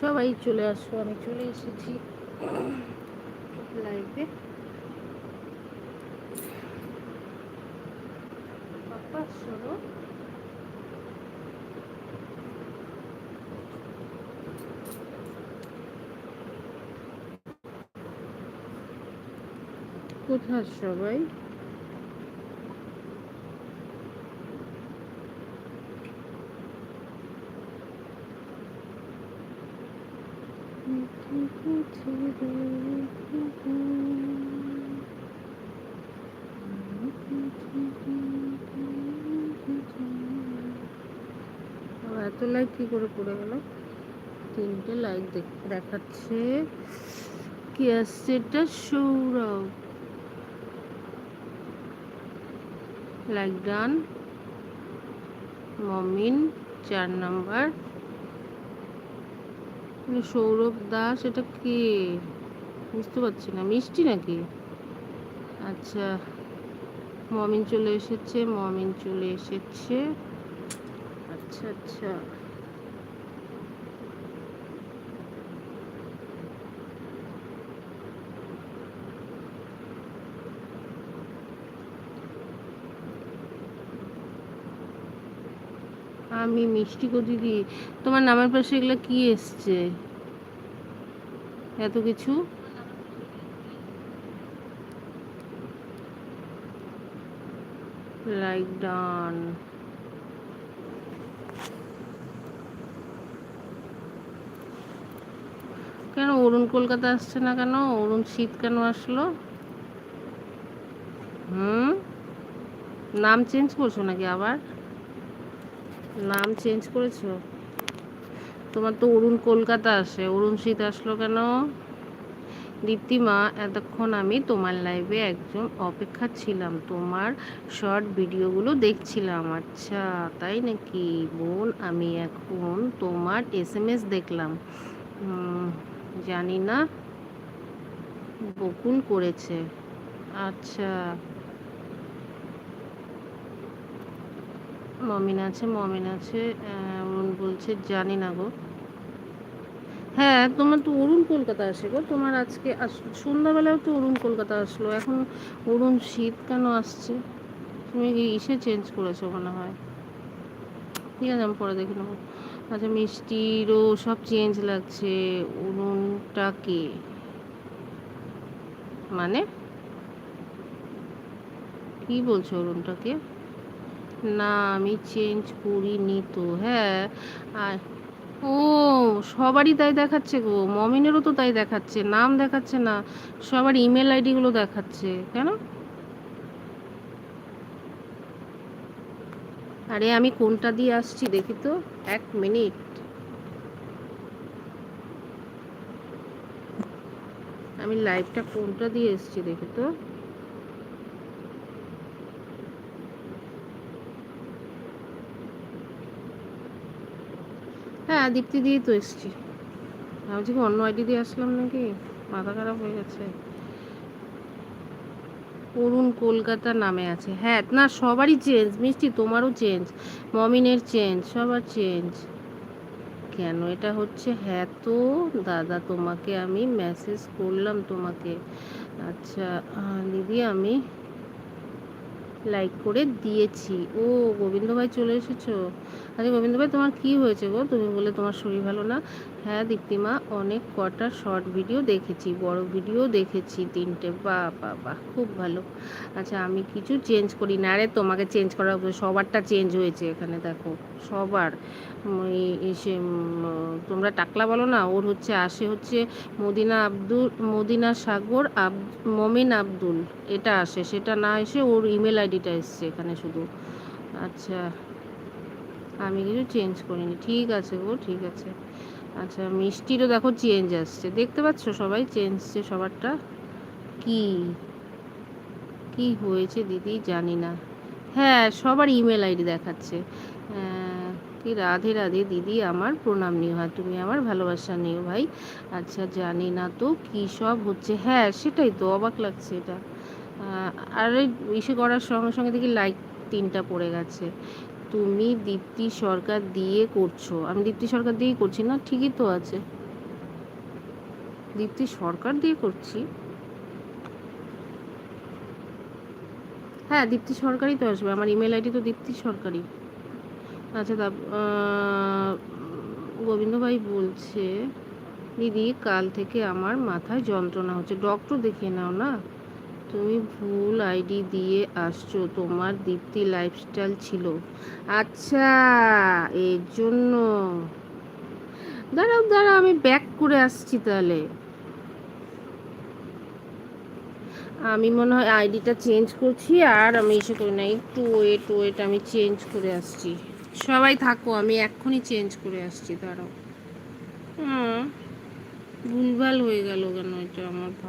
সবাই চলে আসো আমি চলে এসেছি লাইভে পাপা শোনো। কোথায় সবাই? এত লাইক কি করে পড়ে গেল? তিনটে লাইক দেখাচ্ছে। কি আসছে এটা? সৌরভ। লাইক ডান মমিন, চার নাম্বার সৌরভ দাস, এটা কে? বুঝতে পারছি না। মিষ্টি নাকি? আচ্ছা মমিন চলে এসেছে, মমিন চলে এসেছে। আচ্ছা আচ্ছা। আমি, মিষ্টি গো দিদি, তোমার নামের পাশে এগুলো কি এসছে? এত কিছু? লাইক ডান কেন অরুণ কলকাতা আসছে না কেন? অরুণ শীত কেন আসলো? হুম? নাম চেঞ্জ করছ নাকি আবার? নাম চেঞ্জ করেছ? তোমার তো অরুণ কলকাতা আসে। অরুণ শীত আসলো কেন? দীপ্তিমা, এতক্ষণ আমি তোমার লাইভে একজন অপেক্ষা ছিলাম। তোমার শর্ট ভিডিওগুলো দেখছিলাম। আচ্ছা তাই নাকি? বোন, আমি এখন তোমার এস এম এস দেখলাম। জানি না। বকুল করেছে। আচ্ছা। মমিন আছে মমিন আছে অরুণ বলছে জানি না গো। হ্যাঁ তোমার তো অরুণ কলকাতা আসে গো। তোমার আজকে সন্ধ্যাবেলাও তো অরুণ কলকাতা আসলো। এখন অরুণ শীত কেন আসছে? তুমি ইসে চেঞ্জ করেছ মনে হয়। ঠিক আছে, আমি পরে দেখে নেব। আচ্ছা মিষ্টিরও সব চেঞ্জ লাগছে। অরুণটা কে? মানে? কি বলছো অরুণটাকে না, আমি চেঞ্জ করিনি তো হ্যাঁ। আর, ও, সবারই তাই দেখাচ্ছে গো, মমিনেরও তো তাই দেখাচ্ছে, নাম দেখাচ্ছে না, সবার ইমেল আইডিগুলো দেখাচ্ছে কেন আরে, আমি কোনটা দিয়ে আসছি দেখি তো, এক মিনিট। আমি লাইভটা কোনটা দিয়ে এসছি দেখি তো। হ্যাঁ দীপ্তি দিয়েই তো এসছি। ভাবছি কি অন্য আইডি দিয়ে আসলাম নাকি? মাথা খারাপ হয়ে গেছে। অরুণ কলকাতা নামে আছে। হ্যাঁ না, সবারই চেঞ্জ মিষ্টি তোমারও চেঞ্জ মমিনের চেঞ্জ সবার চেঞ্জ কেন এটা হচ্ছে? হ্যাঁ তো, দাদা তোমাকে আমি মেসেজ করলাম তোমাকে। আচ্ছা দিদি আমি লাইক করে দিয়েছি। ও গোবিন্দ ভাই চলে এসেছ? আচ্ছা গোবিন্দ ভাই তোমার কি হয়েছে গো? তুমি বলে তোমার শরীর ভালো না। হ্যাঁ দীপ্তিমা, অনেক কটা শর্ট ভিডিও দেখেছি, বড় ভিডিও দেখেছি তিনটে। বা বা বাহ, খুব ভালো। আচ্ছা আমি কিছু চেঞ্জ করি না। আরে তোমাকে চেঞ্জ করা সবারটা চেঞ্জ হয়েছে এখানে, দেখো। সবার। এসে তোমরা টাকলা বলো না, ওর হচ্ছে, আসে হচ্ছে মদিনা আব্দুল, মদিনা সাগর আব মমিন আব্দুল। এটা আসে, সেটা না এসে ওর ইমেল আইডিটা এসছে এখানে শুধু। আচ্ছা আমি কিছু চেঞ্জ করিনি। ঠিক আছে গো, ঠিক আছে। আচ্ছা মিষ্টিরও দেখো চেঞ্জ আসছে। দেখতে পাচ্ছ সবাই চেঞ্জছে সবারটা কি? কি হয়েছে দিদি জানি না। হ্যাঁ সবার ইমেল আইডি দেখাচ্ছে। কি রাধে রাধে দিদি আমার প্রণাম নিও। হ্যাঁ তুমি আমার ভালোবাসা নিও ভাই। আচ্ছা জানি না তো কী সব হচ্ছে। হ্যাঁ সেটাই তো অবাক লাগছে এটা। আর ইসে করার সঙ্গে সঙ্গে দেখি লাইক তিনটা পড়ে গেছে। তুমি দীপ্তি সরকার দিয়ে করছ। আমি দীপ্তি সরকার দিয়েই করছি না, ঠিকই তো আছে। দীপ্তি সরকার দিয়ে করছি? হ্যাঁ দীপ্তি সরকারই তো আসবে। আমার ইমেল আইডি তো দীপ্তি সরকারই। আচ্ছা তা গোবিন্দ ভাই বলছে, দিদি, কাল থেকে আমার মাথায় যন্ত্রণা হচ্ছে। ডক্টর দেখিয়ে নাও না? তুমি ভুল আইডি দিয়ে আসছো, তোমার দীপ্তি লাইফস্টাইল ছিল। আচ্ছা এর জন্য। দাঁড়াও দাঁড়াও, আমি ব্যাক করে আসছি তাহলে। আমি মনে হয় আইডিটা চেঞ্জ করছি, আর আমি এসে করি না, একটু ওয়েট ওয়েট আমি চেঞ্জ করে আসছি। সবাই থাকো, আমি এক্ষুনি চেঞ্জ করে আসছি, দাঁড়াও। হুম, ভুলভাল হয়ে গেল কেন এটা? আমার ভালো